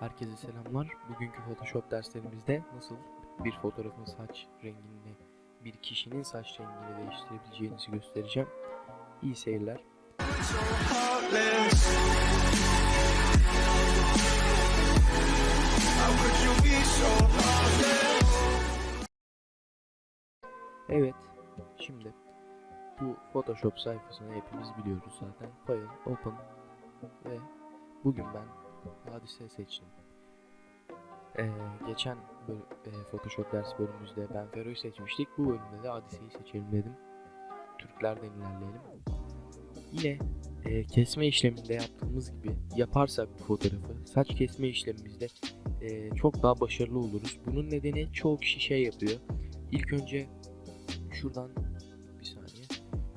Herkese selamlar. Bugünkü Photoshop derslerimizde nasıl bir fotoğrafın saç rengini, bir kişinin saç rengini değiştirebileceğinizi göstereceğim. İyi seyirler. Evet, şimdi bu Photoshop sayfasını hepimiz biliyoruz zaten. File, Open ve bugün ben hadise seçtim. Ee, geçen e, Photoshop ders bölümümüzde ben Fero'yu seçmiştik. Bu bölümde de hadiseyi seçelim dedim. Türklerden ilerleyelim. Yine e, kesme işleminde yaptığımız gibi yaparsak bu fotoğrafı saç kesme işlemimizde e, çok daha başarılı oluruz. Bunun nedeni çoğu kişi şey yapıyor. İlk önce şuradan bir saniye.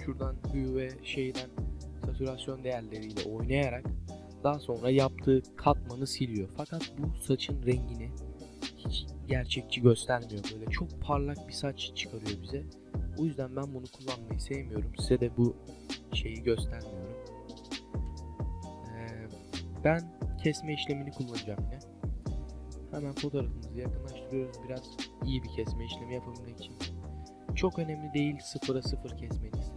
Şuradan hue ve şeyden satürasyon değerleriyle oynayarak daha sonra yaptığı katmanı siliyor. Fakat bu saçın rengini hiç gerçekçi göstermiyor. Böyle çok parlak bir saç çıkarıyor bize. O yüzden ben bunu kullanmayı sevmiyorum. Size de bu şeyi göstermiyorum. Ee, ben kesme işlemini kullanacağım yine. Hemen fotoğrafımızı yakınlaştırıyoruz. Biraz iyi bir kesme işlemi yapabilmek için. Çok önemli değil sıfıra sıfır kesmeniz.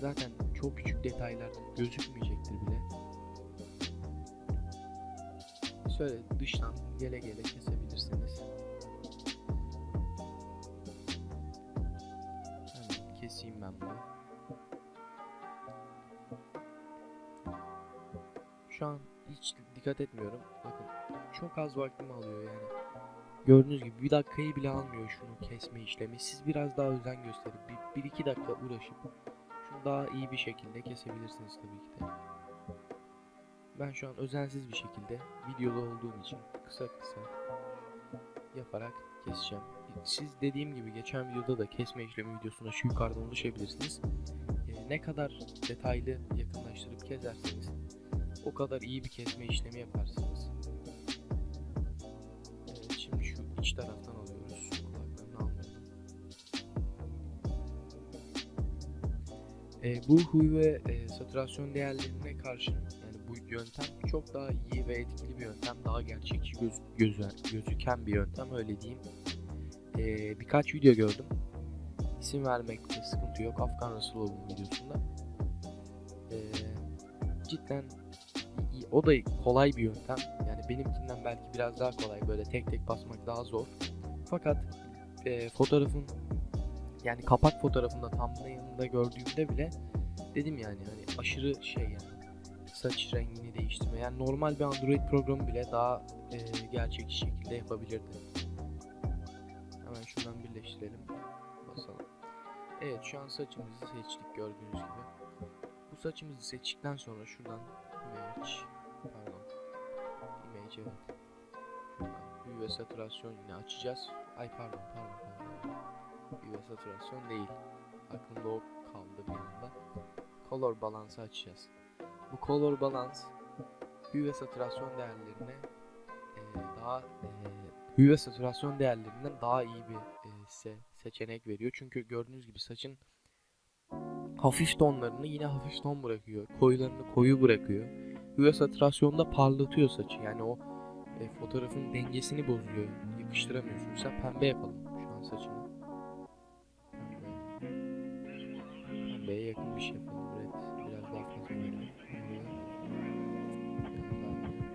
Zaten çok küçük detaylar gözükmeyecektir bile. Şöyle dıştan gele gele kesebilirsiniz. Hemen keseyim ben bunu. Şu an hiç dikkat etmiyorum. Bakın çok az vaktimi alıyor yani. Gördüğünüz gibi bir dakikayı bile almıyor şunu kesme işlemi. Siz biraz daha özen gösterip bir, bir iki dakika uğraşıp şunu daha iyi bir şekilde kesebilirsiniz tabii ki de. Ben şu an özensiz bir şekilde videoda olduğum için kısa kısa yaparak keseceğim. Siz dediğim gibi geçen videoda da kesme işlemi videosuna şu yukarıdan ulaşabilirsiniz. Ee, ne kadar detaylı yakınlaştırıp keserseniz o kadar iyi bir kesme işlemi yaparsınız. Şimdi şu iç taraftan alıyoruz. Kulaklarını almayalım. Ee, bu huy ve e, değerlerine karşı yöntem çok daha iyi ve etkili bir yöntem. Daha gerçekçi göz, göze, gözüken bir yöntem öyle diyeyim. Ee, birkaç video gördüm. İsim vermekte sıkıntı yok. Afgan Rasulullah'ın videosunda. Ee, cidden o da kolay bir yöntem. Yani benimkinden belki biraz daha kolay. Böyle tek tek basmak daha zor. Fakat e, fotoğrafın yani kapak fotoğrafında thumbnail'ında gördüğümde bile dedim yani hani aşırı şey yani saç rengini değiştirme. Yani normal bir Android programı bile daha e, gerçekçi şekilde yapabilirdi. Hemen şuradan birleştirelim. Basalım. Evet şu an saçımızı seçtik gördüğünüz gibi. Bu saçımızı seçtikten sonra şuradan image pardon image evet. Hue ve satürasyon yine açacağız. Ay pardon pardon pardon. Hue ve satürasyon değil. Aklımda o kaldı bir anda. Color balansı açacağız. Bu color balance hue ve satürasyon değerlerine e, daha e, hue ve satürasyon değerlerinden daha iyi bir e, size seçenek veriyor. Çünkü gördüğünüz gibi saçın hafif tonlarını yine hafif ton bırakıyor. Koyularını koyu bırakıyor. Hue satürasyonda parlatıyor saçı. Yani o e, fotoğrafın dengesini bozuyor. Yakıştıramıyorsun. Mesela pembe yapalım şu an saçını. Pembe. Pembeye yakın bir şey yapalım. Fazla oynayalım.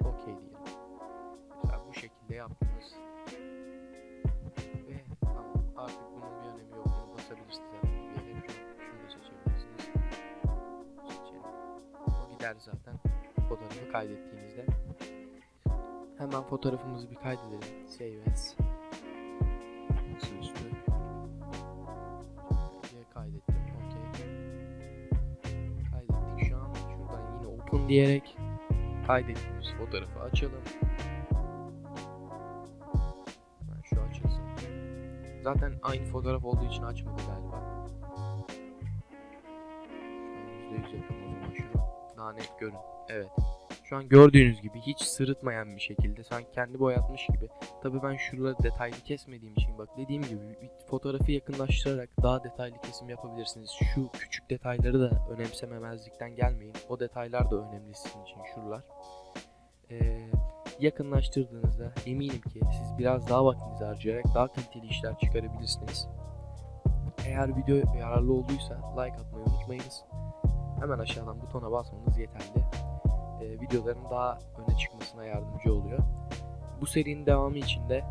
Okey diyelim. Mesela bu şekilde yaptınız. Ve tamam artık bunun bir önemi yok. Bunu basabilirsiniz herhangi bir yere. Şunu da seçebilirsiniz. Seçelim. O gider zaten fotoğrafı kaydettiğinizde. Hemen fotoğrafımızı bir kaydedelim. Save as. Open diyerek kaydettiğimiz fotoğrafı açalım. Ben şu açılsın. Zaten aynı fotoğraf olduğu için açmadı galiba. Şu an %100 yapalım o zaman şunu. Daha net görün. Evet. Şu an gördüğünüz gibi hiç sırıtmayan bir şekilde sanki kendi boyatmış gibi. Tabii ben şuraları detaylı kesmediğim için bak dediğim gibi fotoğrafı yakınlaştırarak daha detaylı kesim yapabilirsiniz. Şu küçük detayları da önemsememezlikten gelmeyin. O detaylar da önemli sizin için şuralar. Ee, yakınlaştırdığınızda eminim ki siz biraz daha vaktinizi harcayarak daha kaliteli işler çıkarabilirsiniz. Eğer video yararlı olduysa like atmayı unutmayınız. Hemen aşağıdan butona basmanız yeterli. Ee, videoların daha öne çıkmasına yardımcı oluyor. Bu serinin devamı için de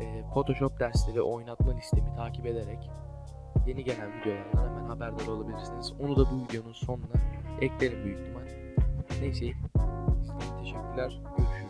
e, Photoshop dersleri oynatma listemi takip ederek yeni gelen videolardan hemen haberdar olabilirsiniz. Onu da bu videonun sonuna eklerim büyük ihtimal. Neyse. Teşekkürler. Görüşürüz.